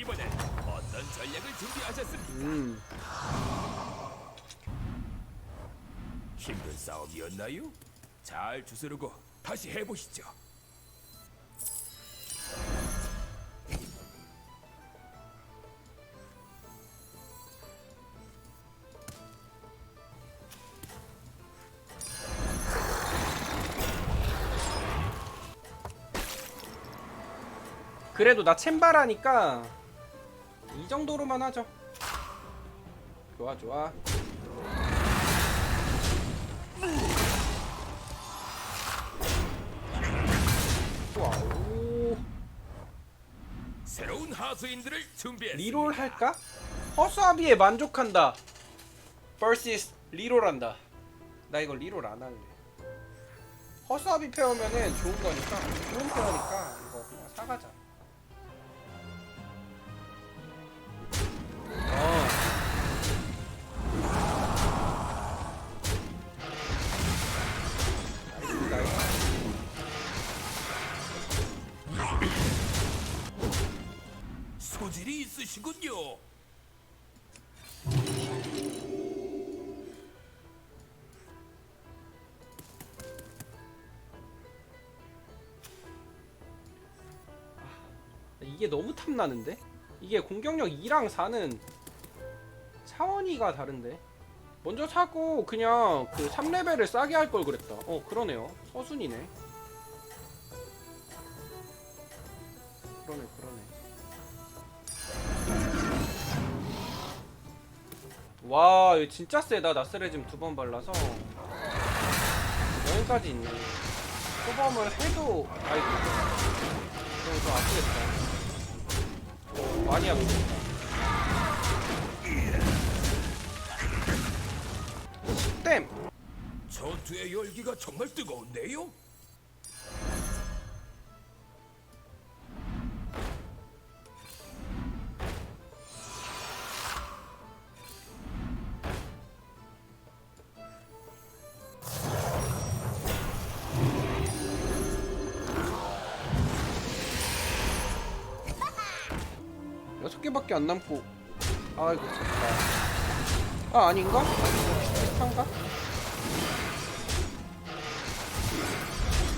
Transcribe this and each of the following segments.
이번엔 어떤 전략을 준비하셨습니까? 음. 힘든 싸움이었나요? 잘 주스르고 다시 해보시죠. 그래도 나 챔바라니까 이 정도로만 하죠. 좋아 좋아. 와우. 새로운 하수인들을 준비했습니다. 리롤 할까? 허수아비에 만족한다. vs 리롤한다. 나 이거 리롤 안 할래. 허수아비 페어면은 좋은 거니까 좋은 페어니까 이거 그냥 사가자. 있으시군요. 이게 너무 탐나는데? 이게 공격력 2랑 4는 차원이가 다른데? 먼저 사고 그냥 그 3레벨을 싸게 할 걸 그랬다. 어, 그러네요. 서순이네. 그러네, 그러네. 와, 이거 진짜 세다. 나스레즘 두번 발라서. 여기까지 있네. 소범을 해도, 아이고. 이거 좀 아프겠다. 어, 많이 아프겠다. 땜! 전투의 열기가 정말 뜨거운데요? 여섯 개밖에 안 남고 아이고 좋다 아 아닌가? 한가?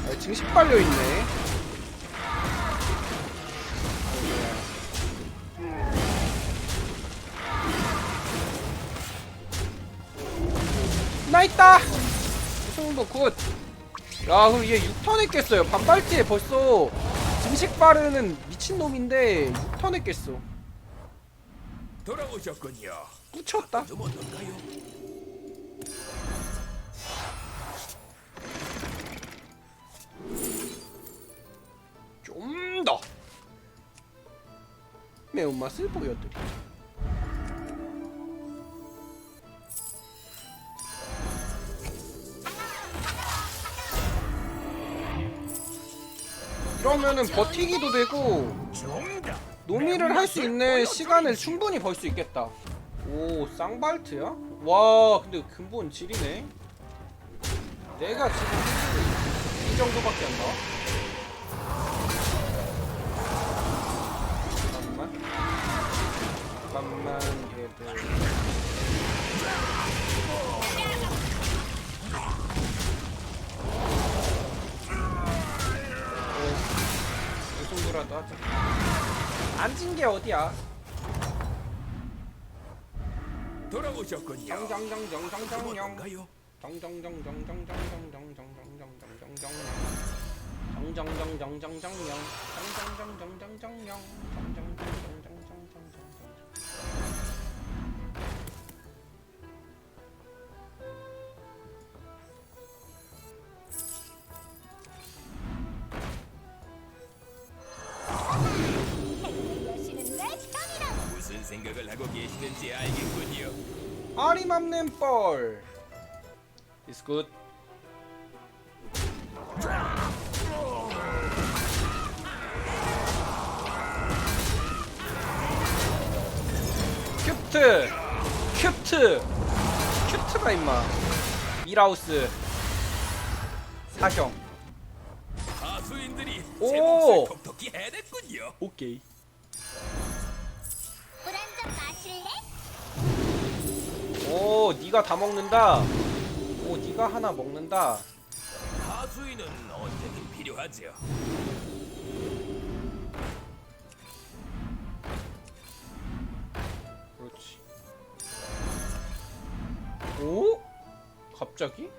아, 증식 빨려 있네 나 있다! 승부 굿! 야 그럼 얘 6턴 했겠어요 반발지에 벌써 증식 빠르는 미친놈인데 6턴 했겠어 돌아오셨군요. 꽂혔다 좀 어떨까요? 좀 더 매운맛을 보여드리죠. 이러면은 버티기도 되고 정답. 노미를 할 수 있는 시간을 충분히 벌 수 있겠다. 오, 쌍발트야? 와, 근데 근본 질이네. 내가 지금 이 정도밖에 안 나와? 잠깐만. 잠깐만, 걔들. 오, 이 정도라도 하자. 앉은 게 어디야? 돌아오셨군요. 정정정정정정정 어떤가요? 여신은 하고 계시는지 알겠군요. 아리맘낸 뻘. It's good. 큐트. 큐트. 큐트가 임마. 미라우스. 사형. 하수인들이 제 오! 몫을 톡톡히 해냈군요. 오케이 네가 다 먹는다. 오 네가 하나 먹는다. 하수인은 언제든 필요하죠. 그렇지. 오? 갑자기?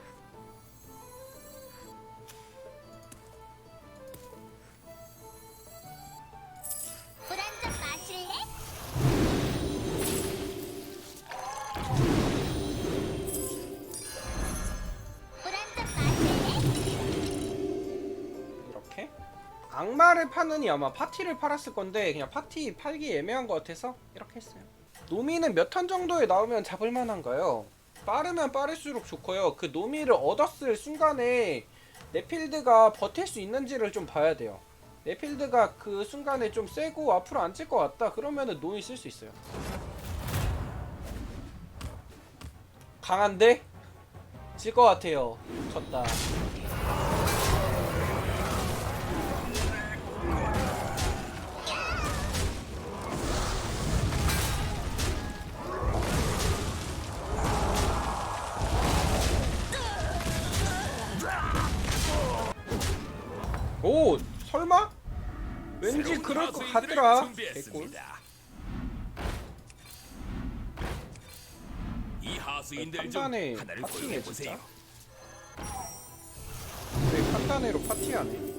악마를 파느니 아마 파티를 팔았을 건데 그냥 파티 팔기 애매한 것 같아서 이렇게 했어요. 노미는 몇 턴 정도에 나오면 잡을 만한가요? 빠르면 빠를수록 좋고요. 그 노미를 얻었을 순간에 내 필드가 버틸 수 있는지를 좀 봐야 돼요. 내 필드가 그 순간에 좀 세고 앞으로 안 찔 것 같다. 그러면은 노미 쓸 수 있어요. 강한데? 질 것 같아요. 졌다. 같더라. 개꿀. 준비했습니다. 이 하수인들 중 판단에 하나를 파티네, 고용해 보세요. 왜 판단회로 파티하네?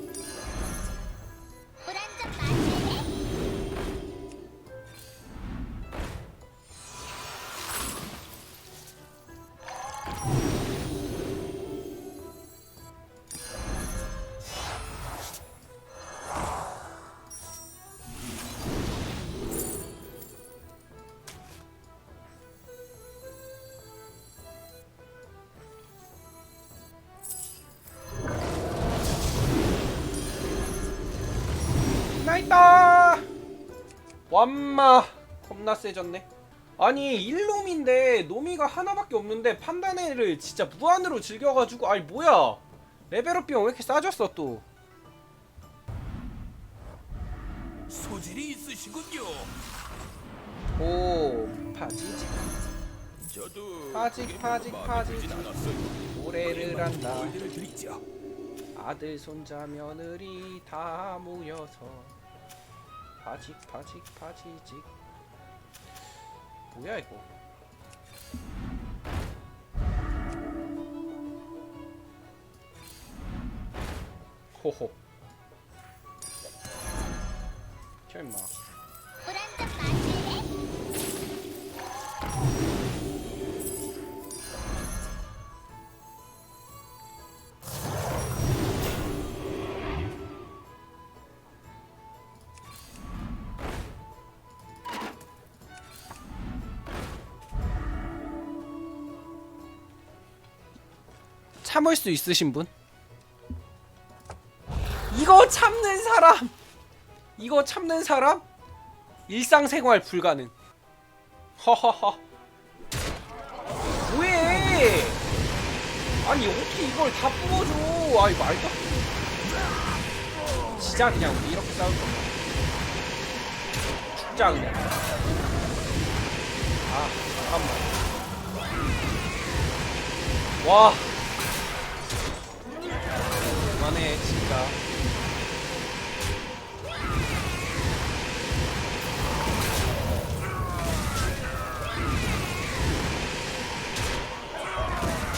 완마 겁나 세졌네. 아니 일놈인데 노미가 하나밖에 없는데 판단회를 진짜 무한으로 즐겨가지고 아니 뭐야 레벨업 비용 왜 이렇게 싸졌어 또? 소질이 있으시군요. 오 파지직 저도 파직, 파직, 파직. 노래를 한다. 아들 손자 며느리 다 모여서 파직 파직 파지직. 뭐야 이거? 호호. 켜 임마 참을 수 있으신 분? 이거 참는 사람! 이거 참는 사람? 일상생활 불가능. 허허허. 뭐해? 아니 어떻게 이걸 다 뽑아줘? 아이 말도. 안- 진짜 그냥 우리 이렇게 싸울 거야. 죽자 그냥. 아 잠깐만. 와. 그만해 진짜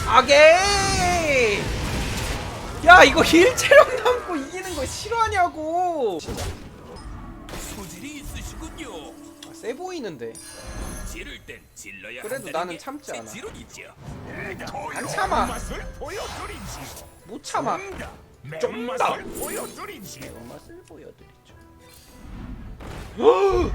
아게 야 이거 힐 체력 남고 이기는 거 싫어하냐고 진짜 소질이 있으시군요. 아, 세 보이는데 지를 땐 질러야 그래도 한다는 나는 게 참지 제 않아. 지론이죠. 안 참아 맛을 보여드리지. 못 참아 매 운맛을 보여드리지. 맛을 보여드리죠 자유.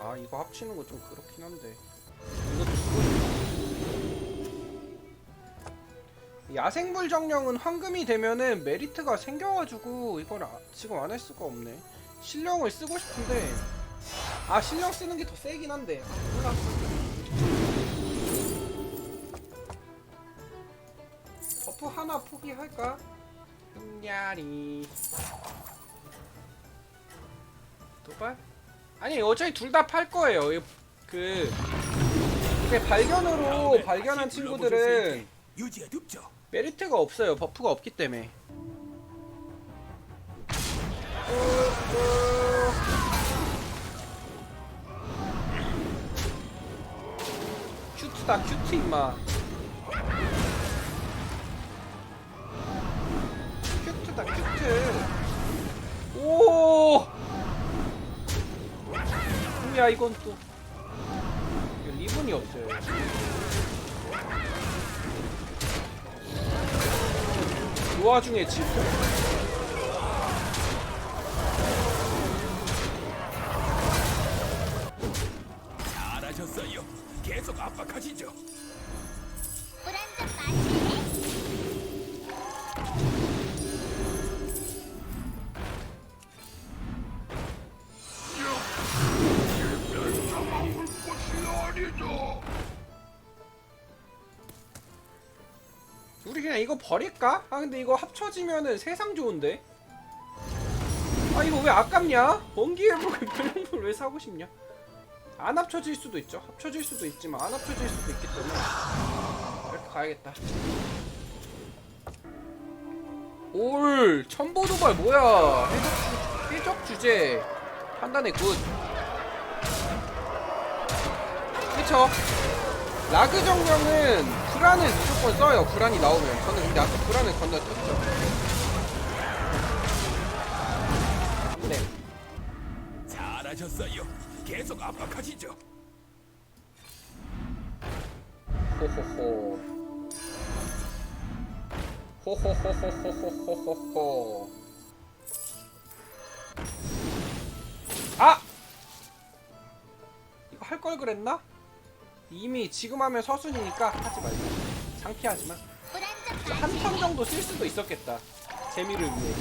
아 이거 합치는 거 좀 그렇긴 한데 쓰고 싶다. 야생불 정령은 황금이 되면은 메리트가 생겨가지고 이걸 아- 지금 안 할 수가 없네 신령을 쓰고 싶은데 아 신령 쓰는 게 더 세긴 한데 아, 버프 하나 포기할까? 흠야리 도발? 아니 어차피 둘 다 팔 거예요. 이- 그 근데 발견으로 발견한 친구들은. 메리트가 없어요. 버프가 없기 때문에. 큐트다 큐트 임마. 큐트다 큐트. 오. 야 이건 또 리본이 없어요. 그 와중에 지금 불안정 마실래? 우리 그냥 이거 버릴까? 아 근데 이거 합쳐지면은 세상 좋은데? 아 이거 왜 아깝냐? 원기회복을 블랙볼 왜 사고 싶냐? 안 합쳐질 수도 있죠. 합쳐질 수도 있지만 안 합쳐질 수도 있기 때문에 이렇게 가야겠다. 올 천보 도발 뭐야? 해적, 주, 해적 주제 판단에 굿. 그쵸? 라그 정령은 구란을 무조건 써요. 구란이 나오면. 저는 근데 아까 구란을 건너뛰었죠. 네. 잘하셨어요. 계속 압박하시죠. 호호호. 호호호호호호호호호. 아! 이거 할 걸 그랬나? 이미 지금 하면 서순이니까 하지 말자. 창피하지만. 불안정 한 마실래? 턴 정도 쓸 수도 있었겠다. 재미를 위해.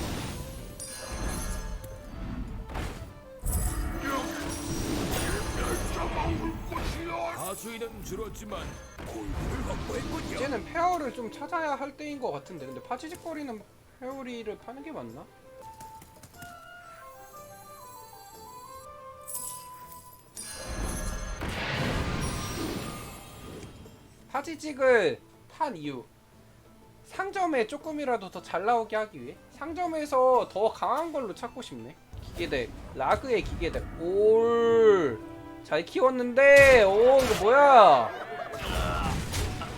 수인은 줄었지만 골드를 확보했군요. 이제는 페어를 좀 찾아야 할 때인 것 같은데 근데 파지직거리는 페어리를 파는 게 맞나? 파지직을 판 이유. 상점에 조금이라도 더 잘 나오게 하기 위해. 상점에서 더 강한 걸로 찾고 싶네. 기계대 라그의 기계대. 올 잘 키웠는데 오 이거 뭐야?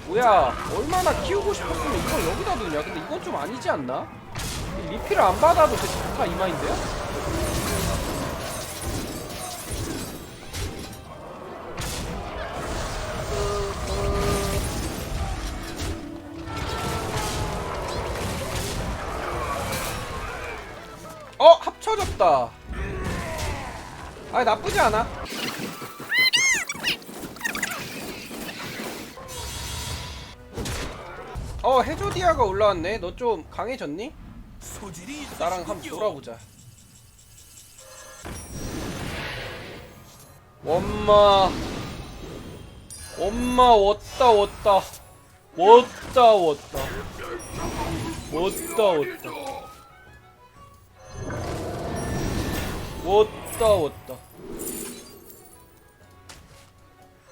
뭐야? 얼마나 키우고 싶었으면 이걸 여기다 두냐? 근데 이건 좀 아니지 않나? 이 리필을 안 받아도 되게 좋다 이 마인드야? 어 합쳐졌다. 아 나쁘지 않아 어 해조디아가 올라왔네. 너 좀 강해졌니? 나랑 한번 돌아보자. 엄마. 엄마 왔다 왔다. 왔다 왔다. 왔다 왔다. 왔다 왔다.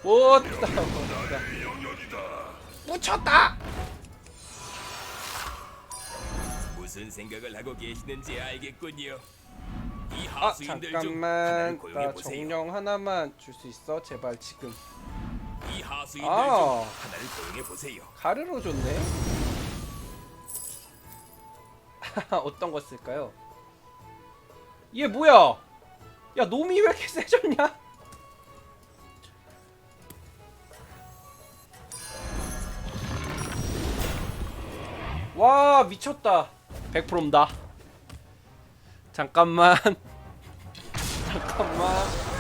왔다 왔다. 묻혔다 무슨 생각을 하고 계시는지 알겠군요. 이 아 하수인들 중 잠깐만 하나를 고용해 나 보세요. 정령 하나만 줄 수 있어 제발 지금 이 하수인들 아. 중 하나를 고용해 보세요. 가르로 줬네 어떤 거 쓸까요? 얘 뭐야 야 놈이 왜 이렇게 세졌냐 와 미쳤다 100%입니다. 잠깐만. 잠깐만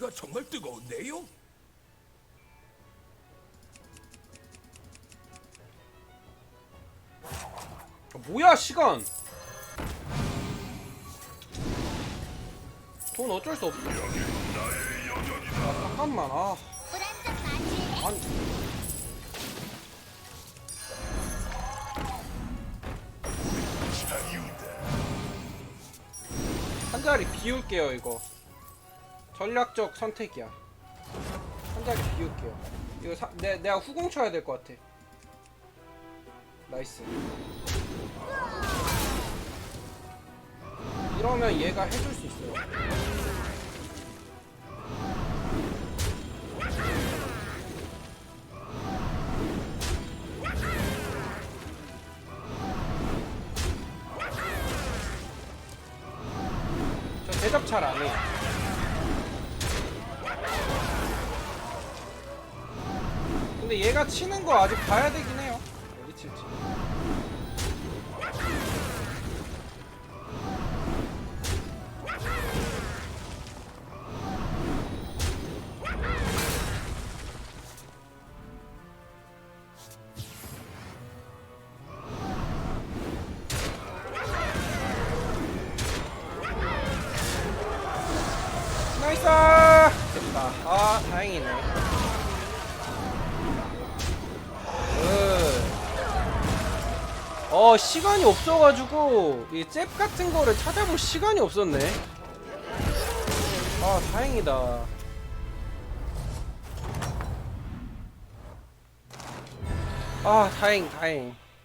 열기가 정말 뜨거운데요? 아, 뭐야 시간 돈 어쩔 수 없어 아 잠깐만 아? 아니 한 자리 비울게요 이거 전략적 선택이야. 한 자리 비울게요. 이거 사, 내, 내가 후공 쳐야 될 것 같아. 나이스. 이러면 얘가 해줄 수 있어요. 저 대접 잘 안 해요. 근데 얘가 치는 거 아직 봐야 되긴 해요. 어디 칠지. 나이스! 됐다. 아, 다행이네. 어, 시간이 없어가지고, 이 잽 같은 거를 찾아볼 시간이 없었네. 아, 다행이다. 아, 다행, 다행.